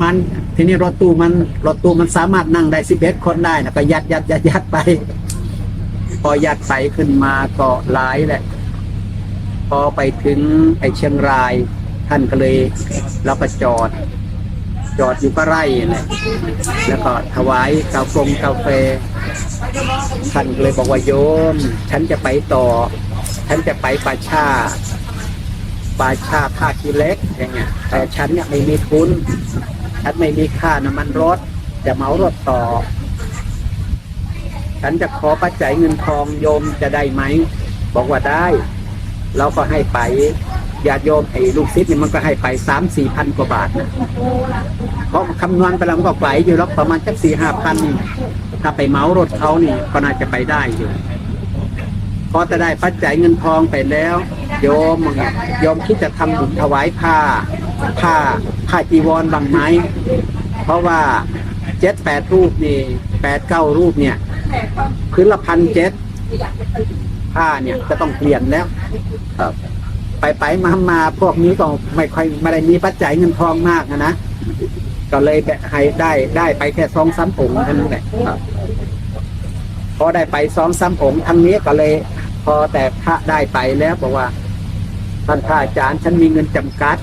มาณทีนี้รถตู้มันรถตู้มันสามารถนั่งได้สิบเอ็ดคนได้นะก็ยัดยัดยัดยัดไป พอยัดไปขึ้นมาก็หลายแหละ พอไปถึงไอเชียงราย ท่านก็เลยเราก็จอด จอดอยู่ก็ไร่เนี่ยแล้วก็ถวายกาแฟกาแฟท่านเลยบอกว่าโยม ฉันจะไปต่อ ฉันจะไปป่าชาป่าชาท่าคีเล็กอย่างเงี้ยแต่ฉันเนี่ยไม่มีทุน ฉันไม่มีค่าน้ำมันรถ จะเมารถต่อ ฉันจะขอปัจจัยเงินทองโยมจะได้ไหม บอกว่าได้ เราก็ให้ไปญาติโยมไอ้ลูกศิษย์นี่มันก็ให้ไปสามสี่พันกว่าบาทนะเพราะคำนวณไปแล้วมันก็ไหวอยู่แล้วประมาณสักสี่ห้าพันนี่ถ้าไปเมารถเขานี่ก็น่าจะไปได้อยู่พอจะได้ปัจจัยเงินทองไปแล้ว โยมโยมคิดจะทำบุญถวายผ้า ผ้าผ้าจีวรบางไหมเพราะว่าเจ็ดแปดรูปนี่แปดเก้ารูปเนี่ยพื้นละพันเจ็ดผ้าเนี่ยจะต้องเปลี่ยนแล้วไปไปมามาพวกนี้ก็ไม่ค่อยไม่ได้มีปัจจัยเงินทองมากนะนะก็เลยแบบให้ได้ได้ไปแค่สองสามองเท่านั้นแหละครับพอได้ไปสองสามองค์ทางนี้ก็เลย พอแต่พระได้ไปแล้วบอกว่าท่านพระอาจารย์ฉันมีเงินจำกัด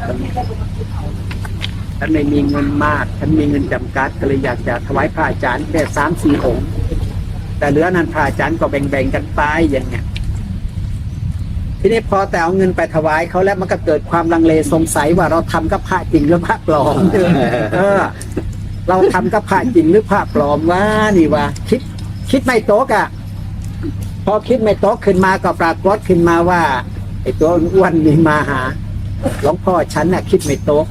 ฉันไม่มีเงินมาก ฉันมีเงินจำกัดก็เลยอยากจะถวายพระอาจารย์แค่สามสี่องค์ แต่เหลือนั้นพระอาจารย์ก็แบ่งๆกันไปอย่างเงี้ยทีนี้พอแต่เอาเงินไปถวายเขาแล้วมันก็เกิดความลังเลสงสัยว่าเราทำกับพระจริงหรือพระปลอมเออ เราทำกับพระจริงหรือพระปลอมว่านี่ว่าคิด คิดไม่โต๊กอะพอคิดไม่โต๊กขึ้นมาก็ปรากฏขึ้นมาว่าไอ้ตัวอ้วนนี่มาหาหลวงพ่อฉันน่ะ คิดไม่โต๊ก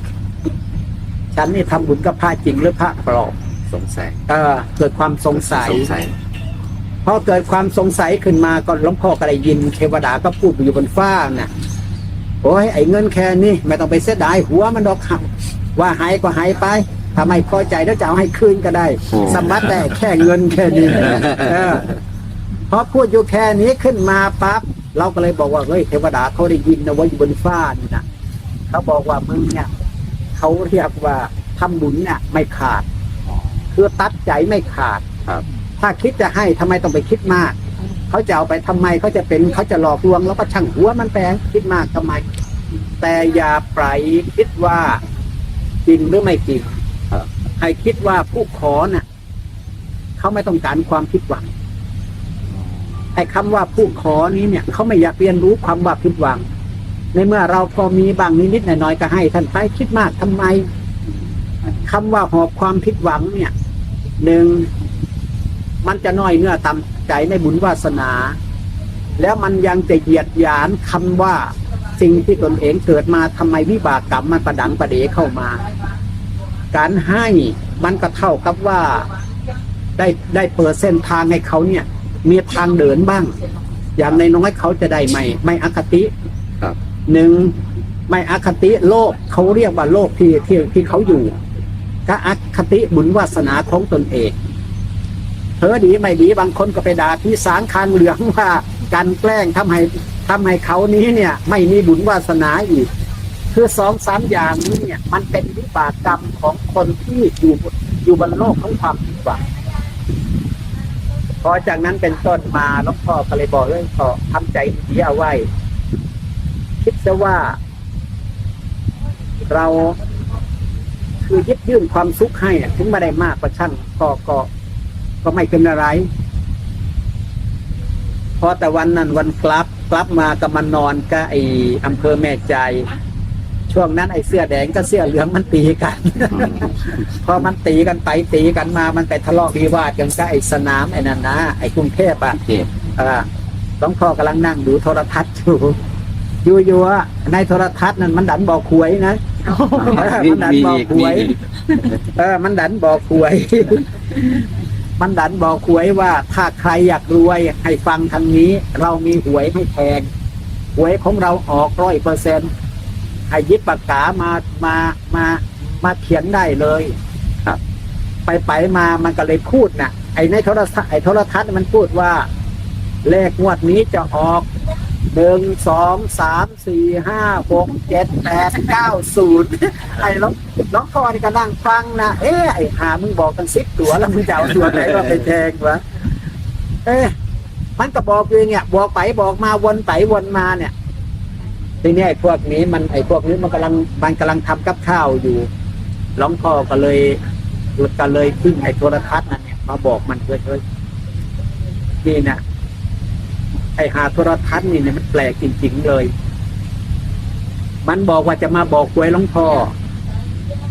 ฉันนี่ทำบุญกับพระจริงหรือพระปลอมสงสัยเออเกิดความสงสัยสงสัยพอเกิดความสงสัยขึ้นมาก็หลวงพ่อก็ได้ยินเทวดาก็พูดอยู่บนฟ้าน่ะโอ้ยไอ้เงินแค่นี้ไม่ต้องไปเสียดายหัวมันดอกหักว่าหายก็หายไปทำไมพอใจแล้วจะเอาให้คืนก็ได้โอ้สมบัติแต่แค่เงินแค่นี้เออพอพูดอยู่แค่นี้ขึ้นมาปั๊บเราก็เลยบอกว่าเฮ้ยเทวดาเขาได้ยินนะว่าอยู่บนฟ้านี่นะเขาบอกว่ามึงเนี่ย เขาเรียกว่าทำบุญเนี่ยไม่ขาด คือตัดใจไม่ขาดครับถ้าคิดจะให้ทำไมต้องไปคิดมาก เขาจะเอาไปทำไมเขาจะเป็นเขาจะหลอกลวงแล้วก็ช่างหัวมันแปลงคิดมากทำไม แต่อย่าไปคิดว่าจริงหรือไม่จริงครับให้คิดว่าผู้ขอน่ะเขาไม่ต้องการความผิดหวังไอ้คำว่าผู้ขอนี้เนี่ยเขาไม่อยากเรียนรู้ความว่าผิดหวัง ในเมื่อเราพอมีบางนิดๆหน่อยๆก็ให้ ท่านไปคิดมากทำไมคำว่าหอบความผิดหวังเนี่ยหนึ่งมันจะน้อยเนื้อต่ำใจในบุญวาสนา แล้วมันยังจะเหยียดหยานคำว่าสิ่งที่ตนเองเกิดมาทำไมวิบากกรรมมันประดังประเดเข้ามา การให้มันก็เท่ากับว่าได้ได้เปิดเส้นทางให้เขาเนี่ย มีทางเดินบ้าง อย่างในน้อยเขาจะได้ไม่ไม่อคติ หนึ่งไม่อคติโลกเขาเรียกว่าโลกที่ที่ที่เขาอยู่ก็อคติบุญวาสนาของตนเองเธอดีไม่ดีบางคนก็ไปด่าพี่สางคางเหลืองว่าการแกล้งทำให้ทำให้เขานี้เนี่ย ไม่มีบุญวาสนาอีก คือสองสามอย่างนี้เนี่ย มันเป็นวิบากกรรมของคนที่อยู่อยู่บนโลกของความผิดหวังพอจากนั้นเป็นต้นมาหลวงพ่อก็เลยบอกเรื่องขอทำใจดีเอาไว้ คิดซะว่า เราคือยึดยื่นความสุขให้อะถึงไม่ได้มากกว่าช่างก็ก็ก็ไม่เป็นอะไร พอแต่วันนั้นวันกลับกลับมาก็มานอนก็ไออำเภอแม่ใจ ช่วงนั้นไอเสื้อแดงกับเสื้อเหลืองมันตีกัน พอมันตีกันไปตีกันมามันไปทะเลาะวิวาทกันก็ไอสนามไอ้นั่นนะไอกรุงเทพอะเทพอ่าหลวงพ่อกำลังนั่งดูโทรทัศน์อยู่อ ยู่ๆอะในโทรทัศน์นั้นมันดันบอกหวยนะมันดันมีบอกอีกหมีวยอีกเออมันดันบอกหวย มันดันบอกหวยว่า ถ้าใครอยากรวยให้ฟังทางนี้ เรามีหวยให้แทงหวยของเราออกร้อยเปอร์เซ็นให้หยิบปากกามามามามาเขียนได้เลยครับ ไปไปมามันก็เลยพูดน่ะ ไอ้ในโทรทัศน์ไอ้โทรทัศน์มันพูดว่า เลขงวดนี้จะออก หนึ่งสองสามสี่ห้าหกเจ็ดแปดเก้าศูนย์ไอ้น้องน้องพ่อนี่ก็นั่งฟังนะเอ๊ะไอ้หามึงบอกกันสิบตัวแล้วมึงจะเอาตัวไหนมาไปแทงวะเอ๊ะมันก็บอกเองเนี่ย บอกไปบอกมาวนไปวนมาเนี่ยทีนี้ไอ้พวกนี้มันไอ้พวกนี้มันกำลังมันกำลังทำกับข้าวอยู่หลวงพ่อก็เลยก็เลยพึ่งไอ้โทรทัศน์นั่นเนี่ยมาบอกมันเฉยๆนี่นะ ไอหาโทรทัศน์นี่เนี่ยมันแปลกจริง ๆ เลย มันบอกว่าจะมาบอกหวยหลวงพ่อ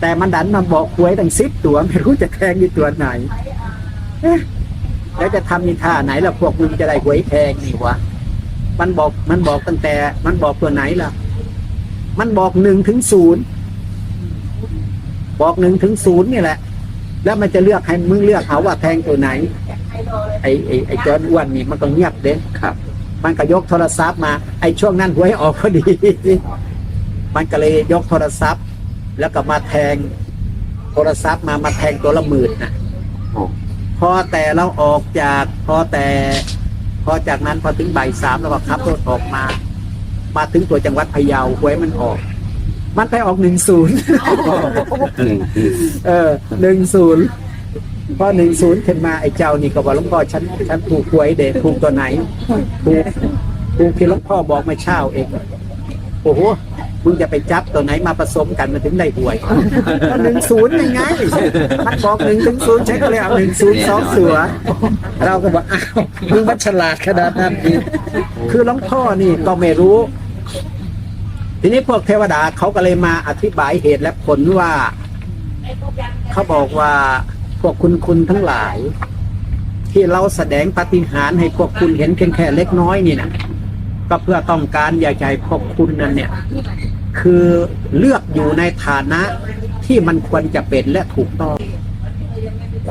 แต่มันดันมาบอกหวยตั้งสิบตัวไม่รู้จะแทงอยู่ตัวไหนแล้วจะทำมีท่าไหนล่ะพวกมึงจะได้หวยแทงนี่วะมันบอกมันบอกตั้งแต่ มันบอกตัวไหนล่ะ มันบอกหนึ่งถึงศูนย์บอกหนึ่งถึงศูนย์นี่แหละ แล้วมันจะเลือกให้มึงเลือกเขาว่าแทงตัวไหน ไอ้ไอ้ไอ้จอนอ้วนนี่มันก็เงียบเด้ครับ มันก็ยกโทรศัพท์มา ไอ้ช่วงนั้นหวยออกพอดี มันก็เลยยกโทรศัพท์ แล้วก็มาแทงโทรศัพท์มามาแทงตัวละหมื่นนะโอ้พอแต่เราออกจากพอแต่พอจากนั้นพอถึงบ่ายสามเราก็ขับรถออกมา มาถึงตัวจังหวัดพะเยาหวยมันออก มันไปออกหนึ่งศูนย์หนึ่งเออหนึ่งศูนย์ พอหนึ่งศูนย์ขึ้นมาไอ้เจ้านี่ก็บอกหลวงพ่อฉันฉันถูกหวยเด็ถูกตัวไหนถูกถูกที่หลวงพ่อบอกมาเช่าเองโอ้โหมึงจะไปจับตัวไหนมาผสมกันมาถึงได้หวยหนึ่งศูนย์ยังไงมันบอกหนึ่งถึงศูนย์ใช้ก็เลยเอาหนึ่งศูนย์สองตัวเราก็บอกอ้าวมึงมันฉลาดขนาดนั้นนี่คือหลวงพ่อนี่ก็ไม่รู้ ทีนี้พวกเทวดาเขาก็เลยมาอธิบายเหตุและผลว่า เขาบอกว่า พวกคุณคุณทั้งหลาย ที่เราแสดงปฏิหารให้พวกคุณเห็นเพียงแค่เล็กน้อยนี่นะก็เพื่อต้องการอยากให้พวกคุณนั้นเนี่ย คือเลือกอยู่ในฐานะที่มันควรจะเป็นและถูกต้อง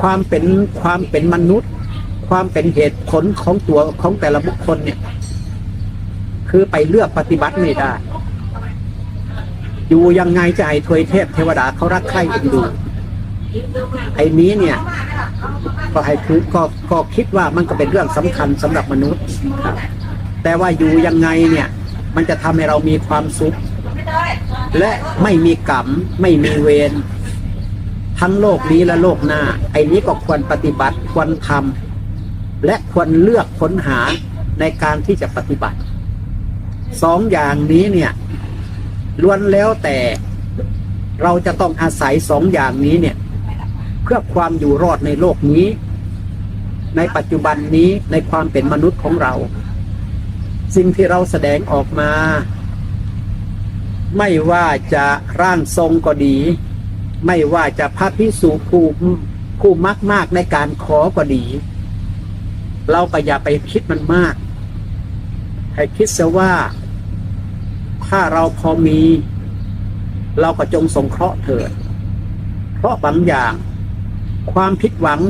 ความเป็นความเป็นมนุษย์ ความเป็นเหตุผลของตัวของแต่ละบุคคลเนี่ย คือไปเลือกปฏิบัติไม่ได้ อยู่ยังไงจะให้ทวยเทพเทวดาเขารักใคร่เอ็นดู ไอ้นี้เนี่ยก็ให้คือก็ก็คิดว่ามันก็เป็นเรื่องสำคัญสำหรับมนุษย์แต่ว่าอยู่ยังไงเนี่ย มันจะทำให้เรามีความสุข และไม่มีกรรมไม่มีเวรทั้งโลกนี้และโลกหน้า ไอ้นี้ก็ควรปฏิบัติควรทำและควรเลือกค้นหาในการที่จะปฏิบัติ สองอย่างนี้เนี่ยล้วนแล้วแต่เราจะต้องอาศัยสองอย่างนี้เนี่ย พื่อความอยู่รอดในโลกนี้ ในปัจจุบันนี้ในความเป็นมนุษย์ของเรา สิ่งที่เราแสดงออกมา ไม่ว่าจะร่างทรงก็ดี ไม่ว่าจะพระพิสุผู้ผู้มากมากในการขอก็ดี เราก็อย่าไปคิดมันมากให้คิดซะว่าถ้าเราพอมี เราก็จงสงเคราะห์เถิด เพราะบางอย่าง ความผิดหวัง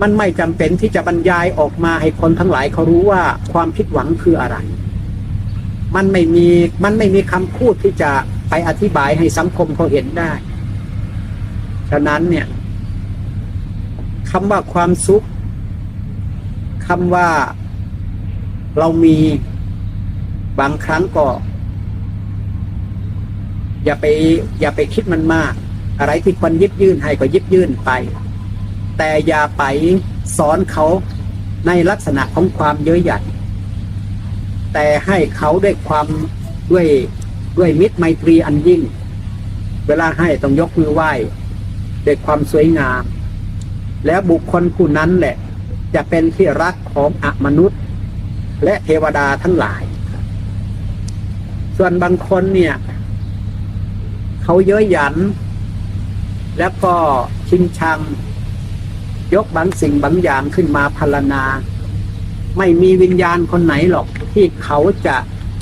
มันไม่จำเป็นที่จะบรรยายออกมาให้คนทั้งหลายเขารู้ว่าความผิดหวังคืออะไร มันไม่มีมันไม่มีคำพูดที่จะไปอธิบายให้สังคมเขาเห็นได้ ฉะนั้นเนี่ยคำว่าความสุขคำว่าเรามีบางครั้งก็ อย่าไป อย่าไปคิดมันมาก อะไรที่ควรยิบยื่นให้ก็ยิบยื่นไป แต่อย่าไปสอนเขาในลักษณะของความเย้ยหยันแต่ให้เขาด้วยความด้วยด้วยมิตรไมตรีอันยิ่ง เวลาให้ต้องยกมือไหว้ด้วยความสวยงาม แล้วบุคคลผู้นั้นแหละ จะเป็นที่รักของอมนุษย์ และเทวดาทั้งหลาย ส่วนบางคนเนี่ย เขาเย้ยหยัน แล้วก็ชิงชัง ยกบางสิ่งบางอย่างขึ้นมาพรรณนาไม่มีวิญญาณคนไหนหรอกที่เขาจะ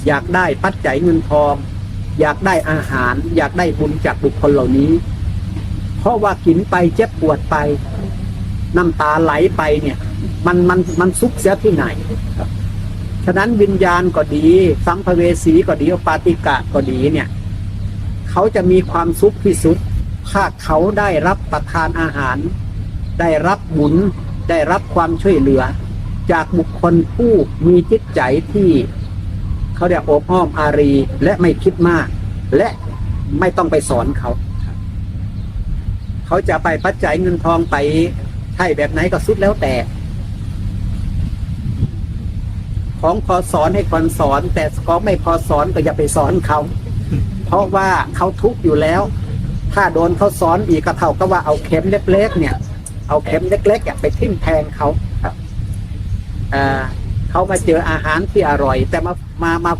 อยากได้ปัจจัยเงินทอง อยากได้อาหาร อยากได้บุญจากบุคคลเหล่านี้ เพราะว่ากินไปเจ็บปวดไป น้ำตาไหลไปเนี่ย มันมันมันซุกเสียที่ไหนฉะนั้นวิญญาณก็ดี สัมภเวสีก็ดีปาติกะก็ดีเนี่ย เขาจะมีความสุขที่สุด ถ้าเขาได้รับประทานอาหาร ได้รับบุญได้รับความช่วยเหลือ จากบุคคลผู้มีจิตใจที่เขาเรียกอบอ้อมอารีและไม่คิดมาก และไม่ต้องไปสอนเขา เขาจะไปปัจจัยเงินทองไปให้แบบไหนก็สุดแล้วแต่ ของพอสอนให้คนสอน แต่ของไม่พอสอนก็อย่าไปสอนเขา เพราะว่าเขาทุกข์อยู่แล้ว ถ้าโดนเขาสอนอีกก็เท่ากับว่าเอาเข็มเล็กๆเนี่ย เอาเข็มเล็กๆเนี่ยไปทิ่มแทงเขาครับอ่าเขามาเจออาหารที่อร่อย แต่มามามา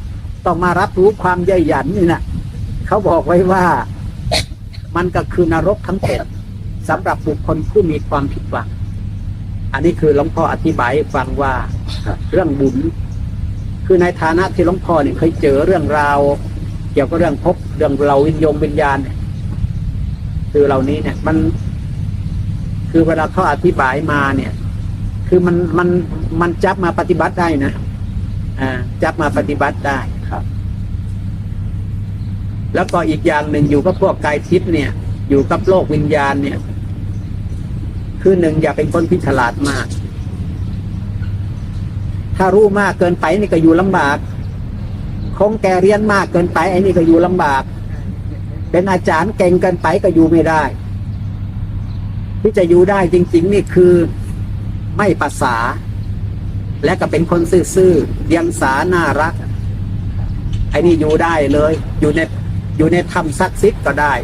ต้องมารับรู้ความใยหยันนี่นะเขาบอกไว้ว่ามันก็คือนรกทั้งเป็นสำหรับบุคคลผู้มีความผิดหวังอันนี้คือหลวงพ่ออธิบายฟังว่าเรื่องบุญ คือในฐานะที่หลวงพ่อเนี่ยเคยเจอเรื่องราว เกี่ยวกับเรื่องพบเรื่องเราวิญญงวิญญาณเนี่ย คือเหล่านี้เนี่ย มัน คือเวลาเขาอธิบายมาเนี่ย คือมันมันมันจับมาปฏิบัติได้นะอ่าจับมาปฏิบัติได้ครับ แล้วก็อีกอย่างหนึ่งอยู่กับพวกกายทิพย์เนี่ย อยู่กับโลกวิญญาณเนี่ย คือหนึ่งอย่าเป็นคนที่ฉลาดมาก ถ้ารู้มากเกินไปนี่ก็อยู่ลำบากคงแกเรียนมากเกินไปไอ้นี่ก็อยู่ลำบาก เป็นอาจารย์เก่งเกินไปก็อยู่ไม่ได้ ที่จะอยู่ได้จริง ๆ นี่คือไม่ภาษา และก็เป็นคนซื่อๆเดียงสาน่ารักไอ้นี่อยู่ได้เลย อยู่ในอยู่ในถ้ำซักซิดก็ได้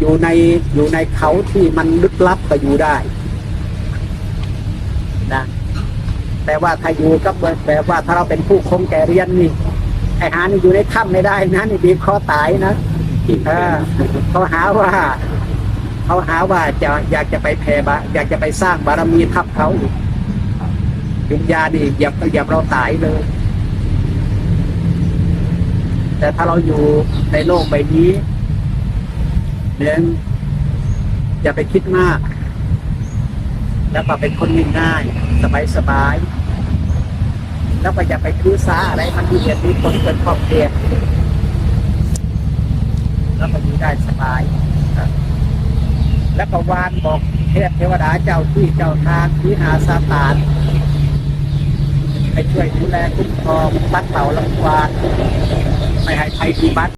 อยู่ในอยู่ในเขาที่มันลึกลับก็อยู่ได้นะแต่ว่าถ้าอยู่กับแบบว่าถ้าเราเป็นผู้คงแก่เรียนนี่ไอ้หานี่อยู่ในถ้ำไม่ได้นะนี่บีบคอตายนะ เออเขาหาว่าเขาหาว่าจะอยากจะไปแผ่บาอยากจะไปสร้างบารมีทับเขาอีกวิญญาณนี่เหยียบเหยียบเราตายเลย แต่ถ้าเราอยู่ในโลกใบนี้หนึ่งอย่าไปคิดมาก แล้วก็เป็นคนง่ายๆสบายสบายๆแล้วก็อย่าไปคือสาอะไรมันมีเหตุมีผลเกิดขอบเขต แล้วก็อยู่ได้สบายครับแล้วก็วานบอกเทพเทวดาเจ้าที่เจ้าทางวิหาซาตานให้ช่วยดูแลคุ้มครองปัดเป่าลังควานไม่ให้ภัยพิบัติ